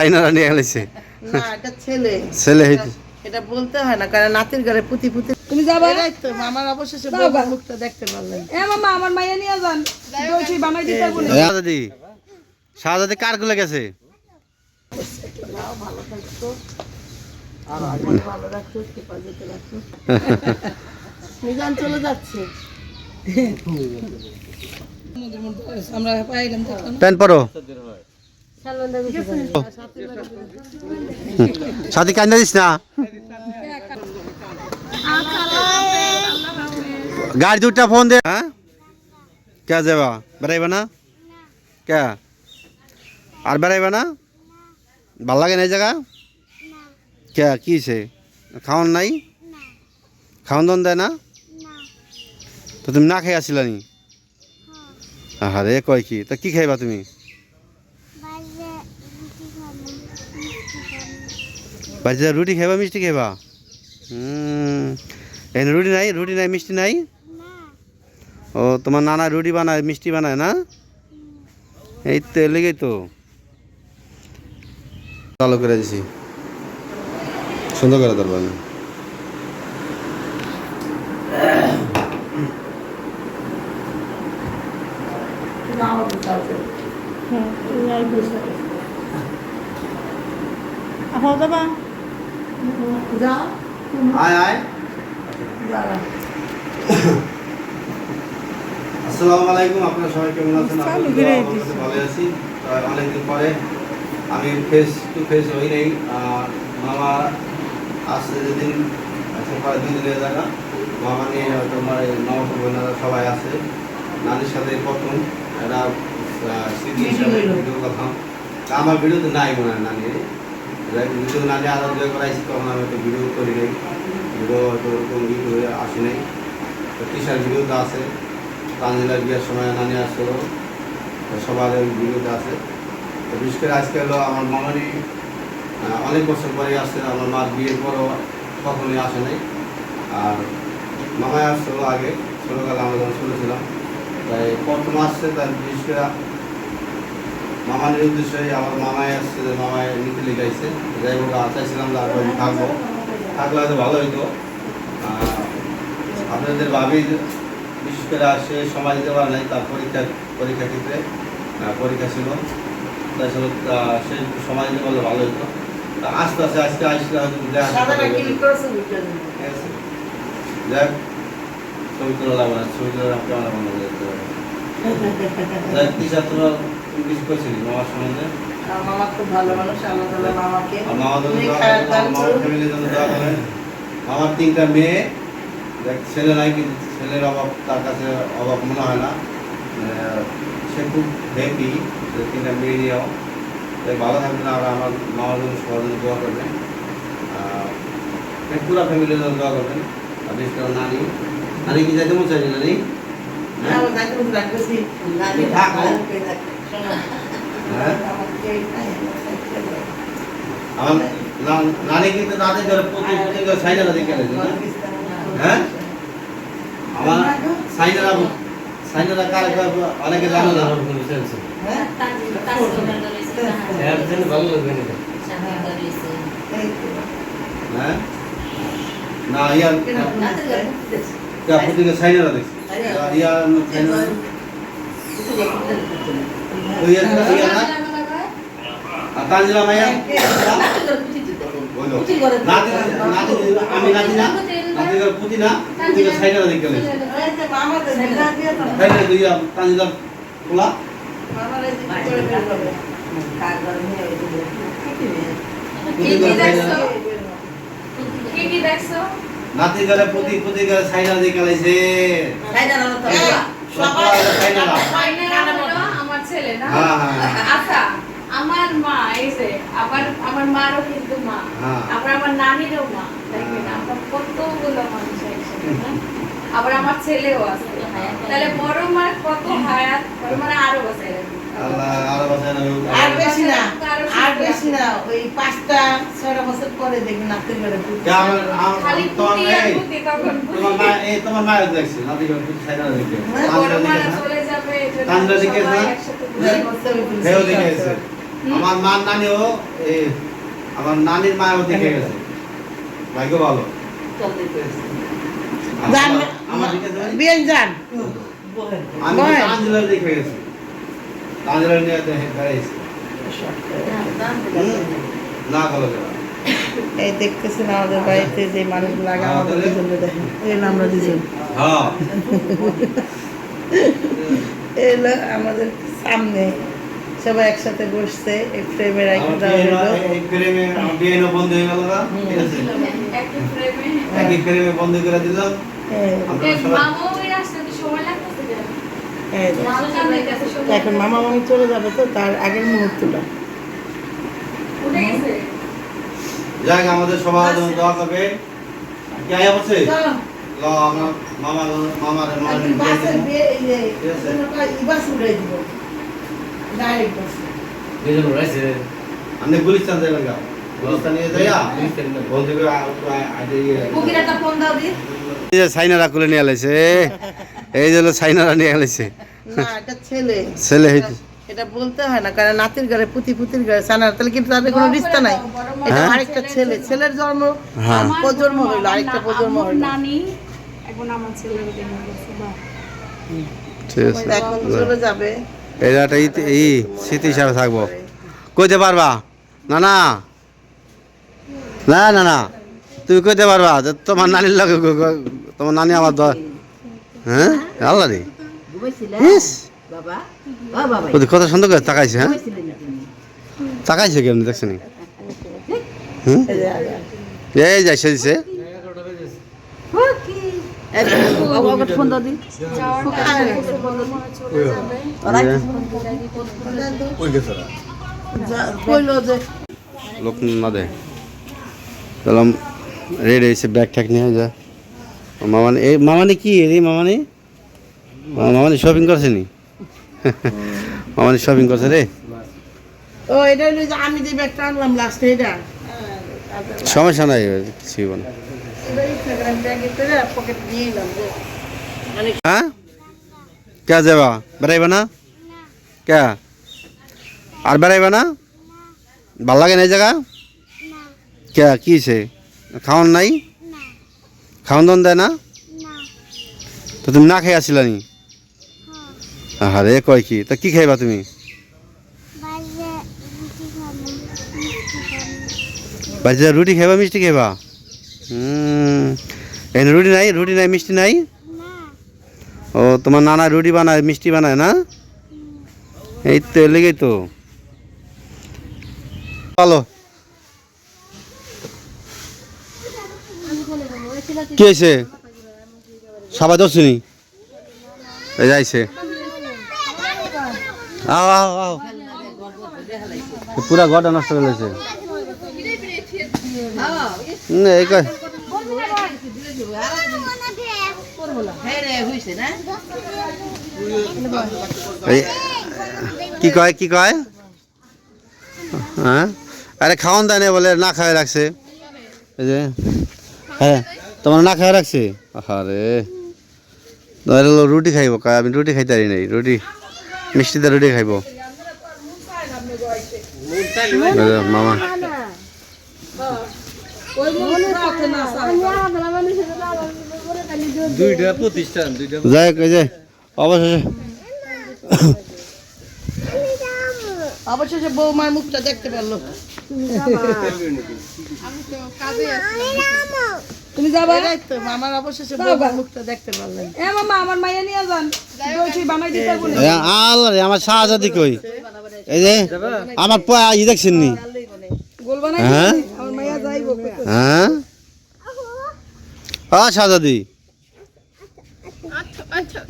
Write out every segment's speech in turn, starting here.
আইনারা নিয়ে না এটা ছেলে। ছেলে হইতে। এটা বলতে হয় না কারণ নাতির ঘরে পুতি পুতি তুমি যাবা? এরাই তো মামার অবশেষে। বউর মুখটা দেখতে পারলেন। এ মামা আমার মাইয়া নিয়ে যান। দই বানাই দিতে বলে। শাহজাদি শাহজাদি কারগুলো গেছে? ভালো থাকতো আর ভালো রাখতো হেফাজতে রাখতো নিজান চলে যাচ্ছে প্যান্ট পরো। সাথী কান্দা দিস না। গাড়ি দুটা ফোন দে। হ্যাঁ? কে যাবা বেড়াইবা না? কে? আর বেড়াইবা না? ভালো লাগে না এই জায়গা? কে? কি সে খাওয়ান নাই? খাওয়ান দাওয়ান দেয় না? তো তুমি না খেয়ে আসিলা নি? আরে কয় কি? তা কি খাইবা তুমি? বাড়িতে রুটি খাইবা মিষ্টি খাইবা? হুম। এখানে রুটি নাই রুটি নাই মিষ্টি নাই? ও তোমার নানা রুটি বানায় মিষ্টি বানায় না? এই তো লেগেই তো। চালু করে দিছি। সুন্দর করে যাও আয় আয়। আসসালামু আলাইকুম আপনারা সবাই কেমন আছেন? ভালো আছি। অনেকদিন পরে আমি ফেস টু ফেস হই নাই। মামা আসছে যেদিন প্রায় দুই দিনের জায়গা মামা নিয়ে তোমার মামা বোনেরা সবাই আছে। নানির সাথে প্রথম একটা স্মৃতি হিসাবে কথা আমার ভিডিওতে নাই মনে হয় নানি যাই হোক, ভিডিও নানি আরও দুই করাইছি তখন আমি একটা ভিডিও করি নাই। ভিডিও হয়তো ওরকম ভিডিও আসি নাই। তো টিশার ভিডিওতে আছে, তানজিলার বিয়ের সময় নানি আসলো। সবার ওই ভিডিওতে আছে। তো বিশেষ করে আজকে হলো আমার মামারি অনেক বছর পরে আসছে, আমার মার বিয়ের পরও কখনোই আসে নাই। আর মামাই আসছিল আগে ছোটোকালে আমরা যখন ছোটো ছিলাম, তাই প্রথম আসছে তার বিশেষ করে মামার উদ্দেশ্যে আমার মামাই আসছে যে মামাই নিতে লিখাইছে। যাই হোক চাইছিলাম যে আর থাকব। থাকলে হয়তো ভালো হইতো। আপনাদের ভাবি বিশেষ করে আসে সময় দিতে পারে নাই তার পরীক্ষা পরীক্ষা ক্ষেত্রে। পরীক্ষা ছিল। তাই সে সময় দিতে পারলে ভালো হতো তা আস্তে আস্তে আজকে আসলে হয়তো যাক ছবি তোলা লাগবে না ছবি তোলা ক্যামেরা বন্ধ করে তুমি কিছু করছিলি মামার সম্বন্ধে? মামা খুব ভালো মানুষ আল্লাহ তাআলা মামাকে। মামার আমার ফ্যামিলির জন্য দোয়া করবেন আমার তিনটা মেয়ে। দেখ ছেলে নাই কিন্তু ছেলের অভাব তার কাছে অভাব মনে হয় না। সে খুব হ্যাপি তিনটা মেয়ে নিয়েও। তাই ভালো থাকবেন আর আমার মামার জন্য সবার জন্য দোয়া করবেন। এই ফ্যামিলির জন্য দোয়া করবেন। আর বিশেষ করে নানি। নানি কি যাইতে মন চাইনি নানি? হ্যাঁ, আমার যাইতে বলতে রাখতেছি। নানি থাকো। ভালোকে রাখ- শোনো, হ্যাঁ? আমাকে এই নাই, না- নানি কিন্তু তাদের ঘরে প্রতি প্রতি সাইনারা দেখে না? হ্যাঁ? আমার সাইনারা সাইনারা কার অনেকে জানো না। হ্যাঁ? হ্যাঁ? না ইয়ার কেন? কা প্রতি ঘরে সাইনারা দেখছি ইয়ার সাইনারা তানজিলা মাইয়া বলো নাতি নাতি আমি নাতি না নাতি পুতি না পুতি ঘরে সাইনারা দেখে গেছে এই যে মামাদের ভিড়া দিয়ে তো- সাইনারা দুই তানজিলা খোলা নাতি ঘরে প্রতি প্রতি ঘরে সাইনারা দেখে গেছে সাইডার আলো ছেলে না? হ্যাঁ, হ্যাঁ, হ্যাঁ। আচ্ছা আমার মা এই যে আবার আমার মারও কিন্তু মা। আবার আমার নানিরও মা। দেখবেন আমরা কতগুলো মানুষ আবার আমার ছেলেও আছে। তাহলে বড় মার কত হায়াত বড় মার আরও আরও বেশি না আর বেশি না ওই পাঁচটা ছয়টা বছর পরে দেখবেন নাতির তোমার মা মায়ের দেখছি বড় মারা দেখে না? হেও দেখে গেছে। আমার মার নানিও এই আমার নানির মাও দেখে গেছে। ভাগ্য ভালো। আমি বয়। দেখে গেছি। তাঞ্জুলার নিয়ে বেড়াইছি না ভালো এই দেখতেছেন আমাদের বাড়িতে যে মানুষগুলো আগে আমাদের দুজনে দেখেন। এই আমরা দুজন। হ্যাঁ। এই হলো আমাদের সামনে। সবাই একসাথে বসছে এই ফ্রেমে রাখা বিয়ে এই ফ্রেমে আমার বিয়ে বন্ধ হয়ে গেল না? আছে? একই ফ্রেমে বন্ধ করে জানে কাছে সময় এখন মামা মামি চলে যাবে তো তার আগের মুহূর্তটা। যাক আমাদের সবার দোয়া করবে কি বলছে ল আমরা মামা মামার মামার এই যে ঠিক আছে। বাস উড়াই দিব। Direct bus. আপনি গুলিস্তান যাবেন গা গুলিস্তান নিয়ে যাইয়া বন্ধু করে আগে মুখিরাটা ফোন দাও দি। এই যে সাইনারা কুলে নিয়ে আলাইছে। এই যে সাইনারা নিয়ে আলাইছে। ছেলে। ছেলে হইতে এটা বলতে হয় না কারণ নাতির ঘরে পুতি পুতির ঘরে সানার তাহলে কিন্তু তাদের কোনো রিস্তা নাই। এটা হ্যাঁ? আরেকটা ছেলে। ছেলের জন্ম হ্যাঁ। প্রজন্ম হইল আরেকটা প্রজন্ম হইল। নানি আমার ছেলের জন্য গেছে বা ঠিক আছে। এখন চলে যাবে। এটা একটা ই- ই স্মৃতি হিসাবে থাকব। কইতে পারবা? না না না না। না তুমি কইতে পারবা যে তোমার নানির লগে তোমার নানি আমার হ্যাঁ? আল্লাহ রে। কত সুন্দর করে তাকাইছে হ্যাঁ? তাকাইছে কেমনি? দেখছ নি? হুম? এই। এই যাইছে দিছে। এই ফোন দাও দি। যা- লোক না দে তাহলে রেডি হয়েছে ব্যাগ ট্যাগ নিয়ে যা মামানি এই মামানি কি রে মামানি? মামানি শপিং করছে নি? মামানি শপিং করছে রে। ও এটা হইল যে আমি যে ব্যাগটা আনলাম লাস্টে এটা? সমস্যা নাই না হ্যাঁ কে যাবা বেড়াইবা না কে আর বেড়াইবা না ভালো লাগে না এই জায়গা কে কি হয়েছে খাওয়ান নাই খাওয়ান দাওয়ান দেয় না তো তুমি না খেয়ে আসছিলা নি আরে কয় কি তা কি খাইবা তুমি বাড়িতে রুটি খাইবা মিষ্টি খাইবা হুম। এখানে রুটি নাই? রুটি নাই, মিষ্টি নাই? ও, তোমার নানা রুটি বানায়, মিষ্টি বানায় না? এই তো লেগেই তো। ভালো। কি হয়েছে? সবাই এই যাইছে পুরা ঘরটা নষ্ট করে এই কয় হ্যাঁ রে হইছে না এই কি কয় কি কয়? হ্যাঁ? আরে খাওয়ান দেয় না বলে না খাওয়াই রাখছে। এই যে হ্যাঁ তোমার না খাওয়া রাখছে? আরে তোমার হলো রুটি খাইব কয় আমি রুটি খাইতে পারি নাই রুটি মিষ্টিতে রুটি খাইব। মামা। ওই রাখে যাই এই যে অবশেষে। অবশেষে বৌমার মুখটা দেখতে পারল তুমি যাবা? তো মামার অবশেষে বৌমার মুখটা দেখতে পারলেন। এ মামা আমার মাইয়া নিয়ে যান। দই বানাই দিতে পারব আল্লাহ রে আমার শাহজাদি কই? এই যে আমার পা ই দেখছেন নি? গোল বানাই হ্যাঁ? আমার মাইয়া যাইবো হ্যাঁ? আ শাহজাদি।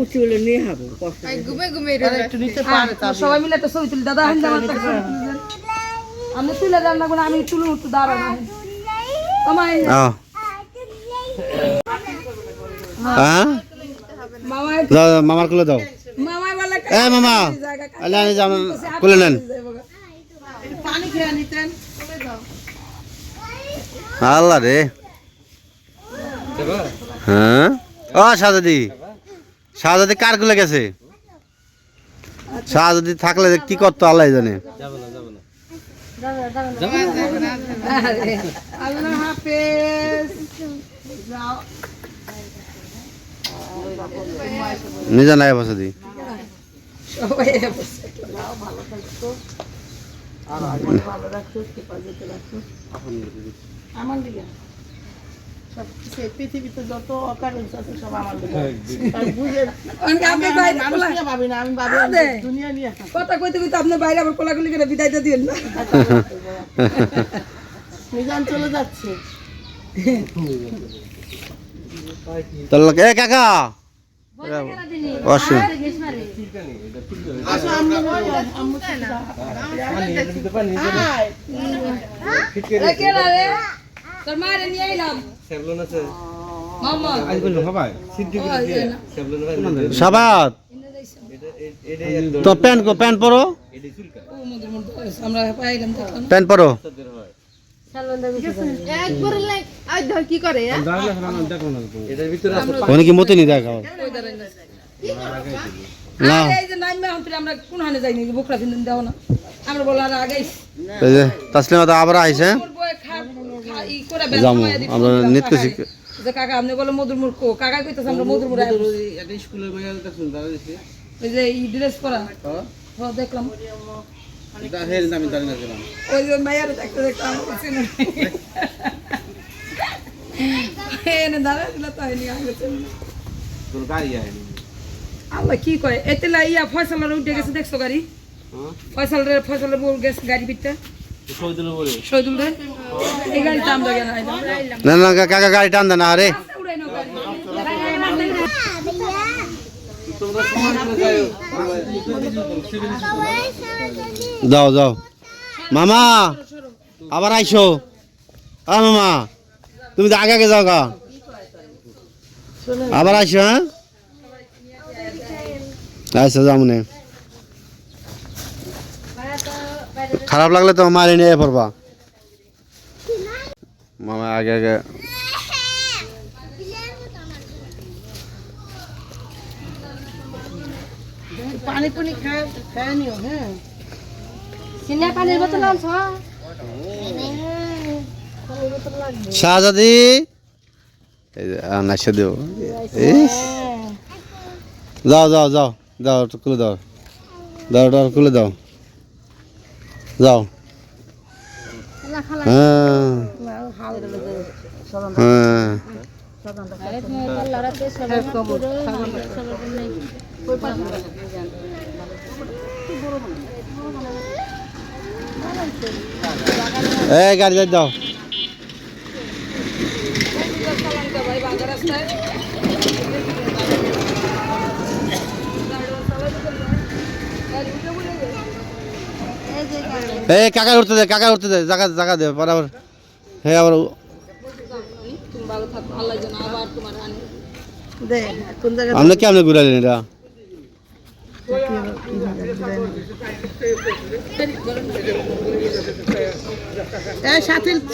উঁচু হলে নিয়ে হবে তা সবাই মিলে একটা ছবি তুলি দাদা। আমি তুলে রান্না করে আমি তুলে উঠতে দাঁড়ানো। হ্যাঁ মামার কোলে দাও। এ মামা আলে যান কোলে নেন। পানি খেয়ে নিতেন। আল্লাহ রে। হ্যাঁ? ও শাহজাদি শাহজাদি কার কোলে গেছে? শাহজাদি থাকলে কি করতো আল্লাহ জানে। নাই আমার দিকে পৃথিবীতে যত অকারেন্স আছে সব আমার নিয়ে ভাবি না আমি ভাবি আমি আরে। দুনিয়া নিয়ে কথা কইতে কইতে আপনার বাইরে আবার করে বিদায়টা দিন না। মিজান চলে যাচ্ছে। তোর লোক এ কাকা! অসুন আসো আমরা আম্মু আয় এ কে না। রে তোর মারে নিয়ে এলাম মামা। সাবাত তো প্যান্ট প্যান্ট পরো। প্যান্ট পরো। মতে নি দেখা না। আমরা আবার আইছে। বেলা দিতে আমরা যে কাকা আপনি বলে মধুর মুর কো কাকা কইতাছে আমরা মধুর মুর ওই যে ই ড্রেস পরা। হ্যাঁ দেখলাম। ওই যে মায়ের দেখতে দেখলাম চিনি এনে দাঁড়া দিল তো হয়নি আগে চিনি আল্লাহ কি কয় এতে লা ইয়া ফয়সালের উঠে গেছে দেখছ গাড়ি? ফয়সালের ফয়সালের বউ গেছে গাড়ি পিঠটা শহীদুল গেলাম না না টান দেন আরে। যাও যাও। মামা, আবার আইসো। আ মামা, তুমি তো আগে আগে যাও গা। আবার আইসো হ্যাঁ? আচ্ছা যাও মনে খারাপ লাগলে তো মারি নিয়ে পড়বা। মামা আগে আগে পানি পানি খায় খায় নিও হ্যাঁ। সিনে পানির বোতল আনছ? শাহজাদি। দেও। ইস। যাও যাও যাও। যাও খুলে দাও। দাও দাও খুলে দাও। যাও। হ্যাঁ। হ্যাঁ। যাই এই কাকা উঠতে দে কাকা উঠতে দে জায়গা জায়গা দে পরে আবার হ্যাঁ আবার আপনি কেমনে ঘুরাইলেন এটা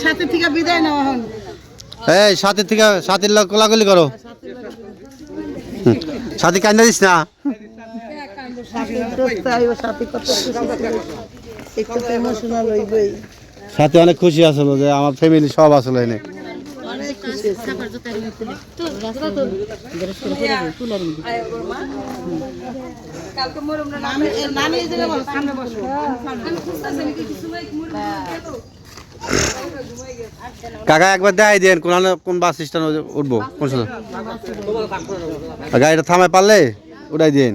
সাথে থেকে বিদায় নেওয়া হন এই সাথীর থেকে সাথীর কোলাগুলি করো। সাথী কান্দা দিস না? সাথে সাথে কত একটু তো ইমোশনাল হইবই। সাথী অনেক খুশি আসলো যে আমার ফ্যামিলি সব আসলো এনে কাকা, একবার দেখাই দেন, কোন কোন বাস স্ট্যান্ড উঠবো? কোন গাড়িটা থামায় পারলে উঠাই দিন।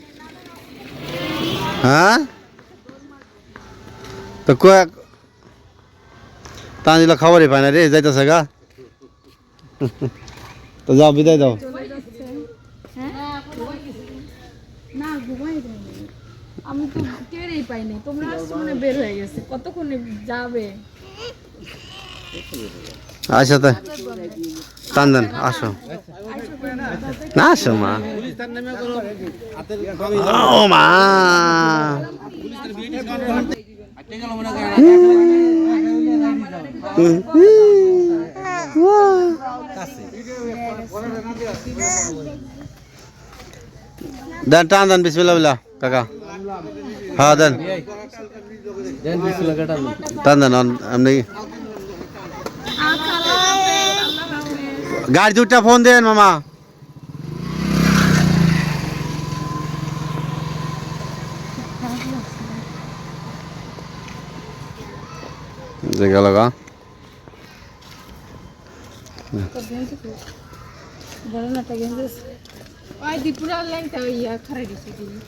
হ্যাঁ? তো কয় তানজিলা খবরই পায় না রে, যাইতেছে গা। তো যাও, বিদায় দাও। আমি তো টেরই পাইনি তোমরা আসছো মানে বের হয়ে গেছে। কতক্ষণে যাবে? আচ্ছা তাই টান আসো। না আসো মা। ও মা। দেন টান দেন বিসমিল্লাহ বিল্লাহ কাকা। হ্যাঁ দেন। টান দেন এমনি গাড়ি দুটা ফোন দেন মামা যে গেল গা বড় নাটা গেঞ্জি ওই দি পুরা ল্যাংটা ইয়া খারাই দিছে দিদি